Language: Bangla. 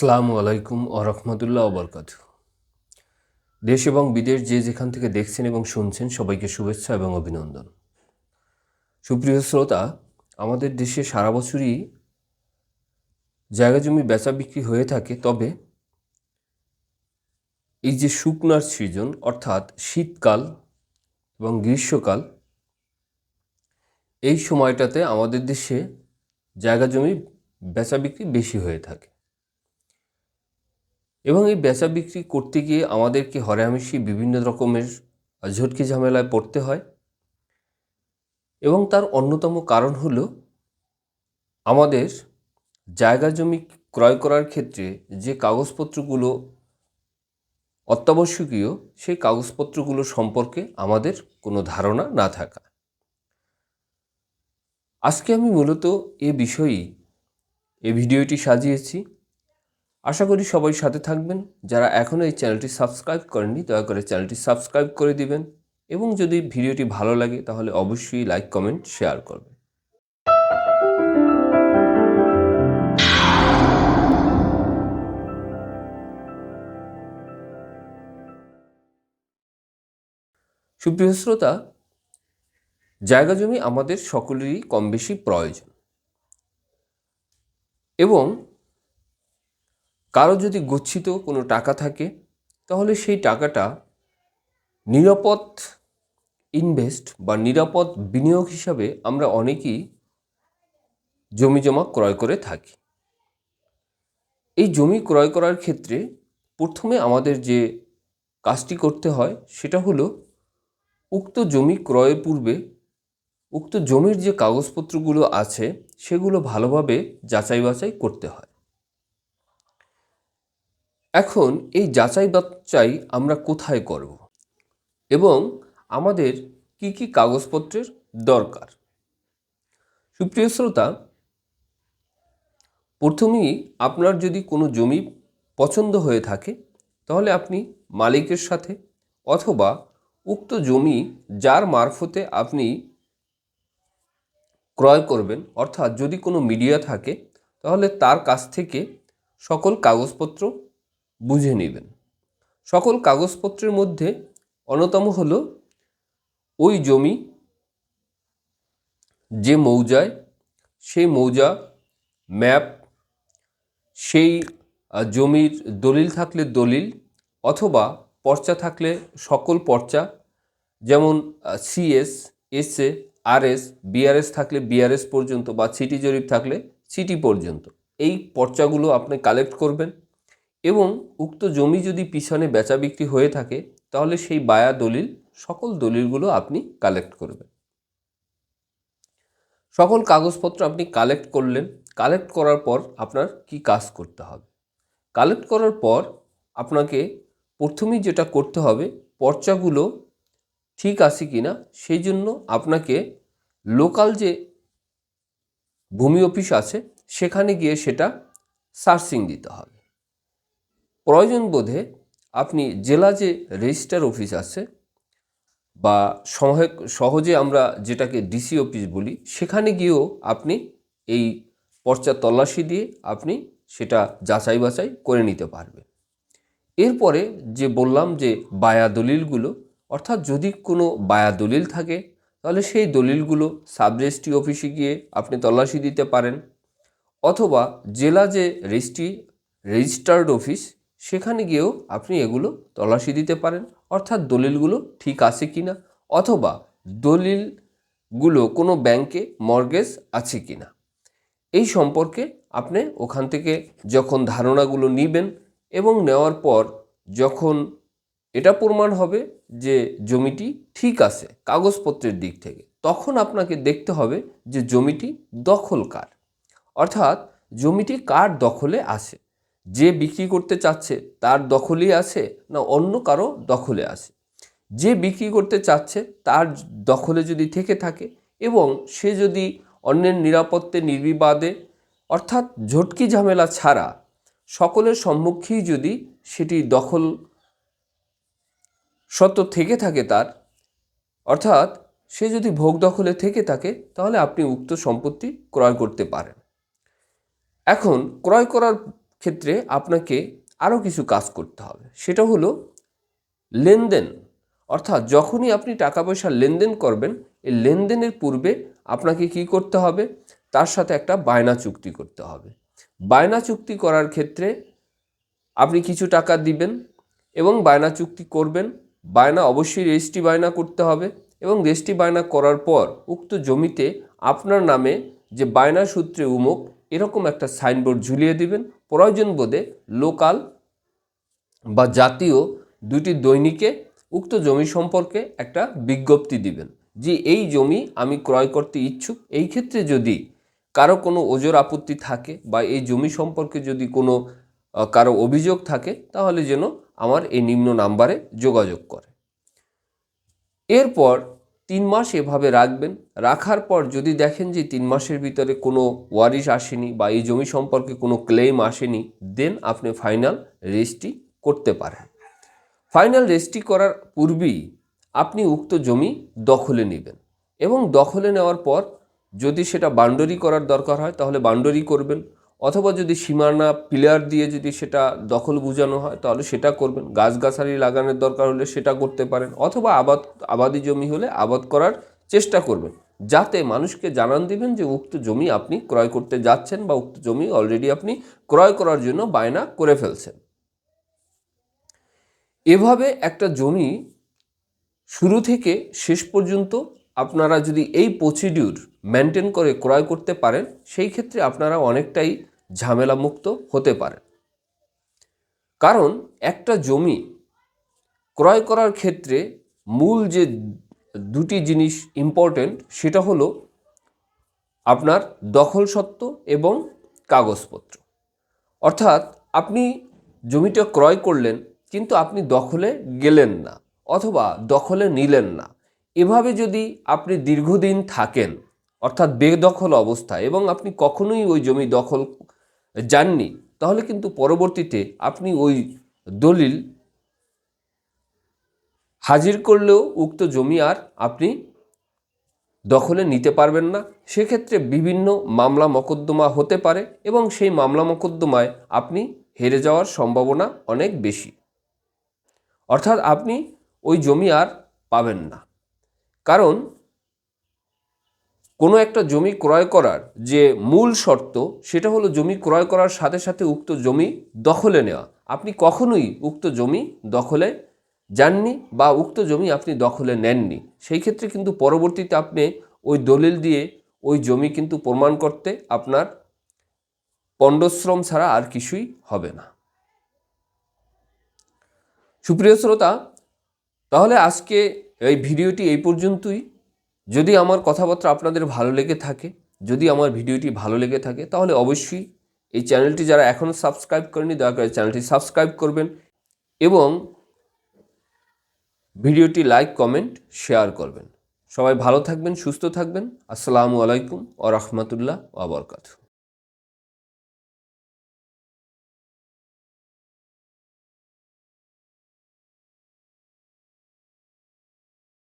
আসসালামু আলাইকুম ও রহমতুল্লাহ বরকাত। দেশ এবং বিদেশ যে যেখান থেকে দেখছেন এবং শুনছেন সবাইকে শুভেচ্ছা এবং অভিনন্দন। সুপ্রিয় শ্রোতা, আমাদের দেশে সারা বছরই জায়গা জমি বেচা বিক্রি হয়ে থাকে, তবে এই যে শুকনার সিজন অর্থাৎ শীতকাল এবং গ্রীষ্মকাল, এই সময়টাতে আমাদের দেশে জায়গা জমি বেচা বিক্রি বেশি হয়ে থাকে। এবং এই বেচা বিক্রি করতে গিয়ে আমাদেরকে হরেহামেশি বিভিন্ন রকমের ঝটকি ঝামেলায় পড়তে হয়। এবং তার অন্যতম কারণ হল আমাদের জায়গা জমি ক্রয় করার ক্ষেত্রে যে কাগজপত্রগুলো অত্যাবশ্যকীয়, সেই কাগজপত্রগুলো সম্পর্কে আমাদের কোনো ধারণা না থাকা। আজকে আমি মূলত এ বিষয়েই এ ভিডিওটি সাজিয়েছি। আশা করি সবাই সাথে থাকবেন। যারা এখনও এই চ্যানেলটি সাবস্ক্রাইব করেননি, দয়া করে চ্যানেলটি সাবস্ক্রাইব করে দিবেন এবং যদি ভিডিওটি ভালো লাগে তাহলে অবশ্যই লাইক, কমেন্ট, শেয়ার করবেন। সুপ্রিয় শ্রোতা, জায়গা জমি আমাদের সকলেরই কম বেশি প্রয়োজন। এবং কারও যদি গচ্ছিত কোনো টাকা থাকে, তাহলে সেই টাকাটা নিরাপদ ইনভেস্ট বা নিরাপদ বিনিয়োগ হিসাবে আমরা অনেকেই জমি জমা ক্রয় করে থাকি। এই জমি ক্রয় করার ক্ষেত্রে প্রথমে আমাদের যে কাজটি করতে হয়, সেটা হলো উক্ত জমি ক্রয়ের পূর্বে উক্ত জমির যে কাগজপত্রগুলো আছে, সেগুলো ভালোভাবে যাচাই বাছাই করতে হয়। এখন এই যাচাই বাছাই আমরা কোথায় করব? এবং আমাদের কি কি কাগজপত্রের দরকার? সুপ্রিয় শ্রোতা, প্রথমেই আপনার যদি কোনো জমি পছন্দ হয়ে থাকে, তাহলে আপনি মালিকের সাথে অথবা উক্ত জমি যার মারফতে আপনি ক্রয় করবেন, অর্থাৎ যদি কোনো মিডিয়া থাকে, তাহলে তার কাছ থেকে সকল কাগজপত্র বুঝে নেবেন। সকল কাগজপত্রের মধ্যে অন্যতম হলো ওই জমি, যে মৌজায়, সেই মৌজা, ম্যাপ, সেই জমির দলিল থাকলে দলিল অথবা পর্চা থাকলে সকল পর্চা, যেমন সিএস এসএ আরএস বিআরএস থাকলে বিআরএস পর্যন্ত বা সিটি জরিপ থাকলে সিটি পর্যন্ত। এই পর্চাগুলো আপনি কালেক্ট করবেন এবং উক্ত জমি যদি পিছনে বেচা বিক্রি হয়ে থাকে, তাহলে সেই বায়া দলিল, সকল দলিলগুলো আপনি কালেক্ট করবেন। সকল কাগজপত্র আপনি কালেক্ট করলেন কালেক্ট করার পর আপনার কি কাজ করতে হবে? কালেক্ট করার পর আপনাকে প্রথমেই যেটা করতে হবে, পর্চাগুলো ঠিক আছে কি না সেই জন্য আপনাকে লোকাল যে ভূমি অফিস আছে, সেখানে গিয়ে সেটা সার্চিং দিতে হবে। প্রয়োজন বোধে আপনি জেলা যে রেজিস্টার অফিস আছে বা সহজে আমরা যেটাকে ডিসি অফিস বলি, সেখানে গিয়েও আপনি এই পর্চা তল্লাশি দিয়ে আপনি সেটা যাচাই বাছাই করে নিতে পারবেন। এরপরে যে বললাম যে বায়া দলিলগুলো, অর্থাৎ যদি কোনো বায়া দলিল থাকে, তাহলে সেই দলিলগুলো সাব রেজিস্ট্রি অফিসে গিয়ে আপনি তল্লাশি দিতে পারেন। অথবা জেলা যে রেজিস্ট্রি, রেজিস্টার্ড অফিস সেখানে গিয়েও আপনি এগুলো তলাশি দিতে পারেন। অর্থাৎ দলিলগুলো ঠিক আছে কি না অথবা দলিলগুলো কোনো ব্যাংকে মর্গেজ আছে কি না এই সম্পর্কে আপনি ওখান থেকে যখন ধারণাগুলো নেবেন এবং নেওয়ার পর যখন এটা প্রমাণ হবে যে জমিটি ঠিক আছে কাগজপত্রের দিক থেকে, তখন আপনাকে দেখতে হবে যে জমিটি দখল কার। অর্থাৎ জমিটি কার দখলে আছে? যে বিক্রি করতে চাচ্ছে তার দখলেই আছে না অন্য কারও দখলে আছে। যে বিক্রি করতে চাচ্ছে তার দখলে যদি থেকে থাকে এবং সে যদি অন্যের নিরাপত্তে নির্বিবাদে অর্থাৎ ঝটকি ঝামেলা ছাড়া সকলের সম্মুখেই যদি সেটি দখল সত্য থেকে থাকে তার, অর্থাৎ সে যদি ভোগ দখলে থেকে থাকে, তাহলে আপনি উক্ত সম্পত্তি ক্রয় করতে পারেন। এখন ক্রয় করার ক্ষেত্রে আপনাকে আরও কিছু কাজ করতে হবে। সেটা হলো লেনদেন। অর্থাৎ যখনই আপনি টাকা পয়সা লেনদেন করবেন, এই লেনদেনের পূর্বে আপনাকে কি করতে হবে? তার সাথে একটা বায়না চুক্তি করতে হবে। বায়না চুক্তি করার ক্ষেত্রে আপনি কিছু টাকা দিবেন এবং বায়না চুক্তি করবেন। বায়না অবশ্যই রেজিস্ট্রি বায়না করতে হবে এবং রেজিস্ট্রি বায়না করার পর উক্ত জমিতে আপনার নামে যে বায়না সূত্রে উমুক, এরকম একটা সাইনবোর্ড ঝুলিয়ে দিবেন। প্রয়োজন বোধে লোকাল বা জাতীয় দুটি দৈনিকে উক্ত জমি সম্পর্কে একটা বিজ্ঞপ্তি দিবেন যে এই জমি আমি ক্রয় করতে ইচ্ছুক। এই ক্ষেত্রে যদি কারও কোনো ওজোর আপত্তি থাকে বা এই জমি সম্পর্কে যদি কোনো কারও অভিযোগ থাকে, তাহলে যেন আমার এই নিম্ন নাম্বারে যোগাযোগ করে। এরপর তিন মাস এভাবে রাখবেন। রাখার পর যদি দেখেন যে তিন মাসের ভিতরে কোনো ওয়ারিশ আসেনি বা এই জমি সম্পর্কে কোনো ক্লেম আসেনি, দেন আপনি ফাইনাল রেজিস্ট্রি করতে পারেন। ফাইনাল রেজিস্ট্রি করার পূর্বেই আপনি উক্ত জমি দখলে নেবেন এবং দখলে নেওয়ার পর যদি সেটা বাউন্ডারি করার দরকার হয়, তাহলে বাউন্ডারি করবেন। অথবা যদি সীমানা পিলার দিয়ে যদি সেটা দখল বোঝানো হয়, তাহলে সেটা করবেন। গাছগাছালি লাগানোর দরকার হলে সেটা করতে পারেন, অথবা আবাদ, আবাদি জমি হলে আবাদ করার চেষ্টা করবেন, যাতে মানুষকে জানান দিবেন যে উক্ত জমি আপনি ক্রয় করতে যাচ্ছেন বা উক্ত জমি অলরেডি আপনি ক্রয় করার জন্য বায়না করে ফেলছেন। এভাবে একটা জমি শুরু থেকে শেষ পর্যন্ত আপনারা যদি এই প্রসিডিউর মেনটেন করে ক্রয় করতে পারেন, সেই ক্ষেত্রে আপনারা অনেকটাই ঝামেলামুক্ত হতে পারেন কারণ একটা জমি ক্রয় করার ক্ষেত্রে মূল যে দুটি জিনিস ইম্পর্টেন্ট সেটা হলো আপনার দখল সত্ত্ব এবং কাগজপত্র। অর্থাৎ আপনি জমিটা ক্রয় করলেন কিন্তু আপনি দখলে গেলেন না অথবা দখলে নিলেন না। এভাবে যদি আপনি দীর্ঘদিন থাকেন, অর্থাৎ বেদখল অবস্থায় এবং আপনি কখনোই ওই জমি দখল যাননি তাহলে কিন্তু পরবর্তীতে আপনি ওই দলিল হাজির করলেও উক্ত জমি আর আপনি দখলে নিতে পারবেন না। সেক্ষেত্রে বিভিন্ন মামলা মকদ্দমা হতে পারে এবং সেই মামলা মকদ্দমায় আপনি হেরে যাওয়ার সম্ভাবনা অনেক বেশি। অর্থাৎ আপনি ওই জমি আর পাবেন না। কারণ কোনো একটা জমি ক্রয় করার যে মূল শর্ত, সেটা হলো জমি ক্রয় করার সাথে সাথে উক্ত জমি দখলে নেওয়া। আপনি কখনোই উক্ত জমি দখলে যাননি বা উক্ত জমি আপনি দখলে নেননি। সেই ক্ষেত্রে কিন্তু পরবর্তীতে আপনি ওই দলিল দিয়ে ওই জমি কিন্তু প্রমাণ করতে আপনার পণ্ডশ্রম ছাড়া আর কিছুই হবে না। সুপ্রিয় শ্রোতা, তাহলে আজকে এই ভিডিওটি এই পর্যন্তই। যদি আমার কথাবার্তা আপনাদের ভালো লেগে থাকে, যদি আমার ভিডিওটি ভালো লেগে থাকে, তাহলে অবশ্যই এই চ্যানেলটি যারা এখনও সাবস্ক্রাইব করেনি দয়া করে চ্যানেলটি সাবস্ক্রাইব করবেন এবং ভিডিওটি লাইক, কমেন্ট, শেয়ার করবেন। সবাই ভালো থাকবেন, সুস্থ থাকবেন। আসসালামু আলাইকুম ও রহমতুল্লাহ ওবরকাতু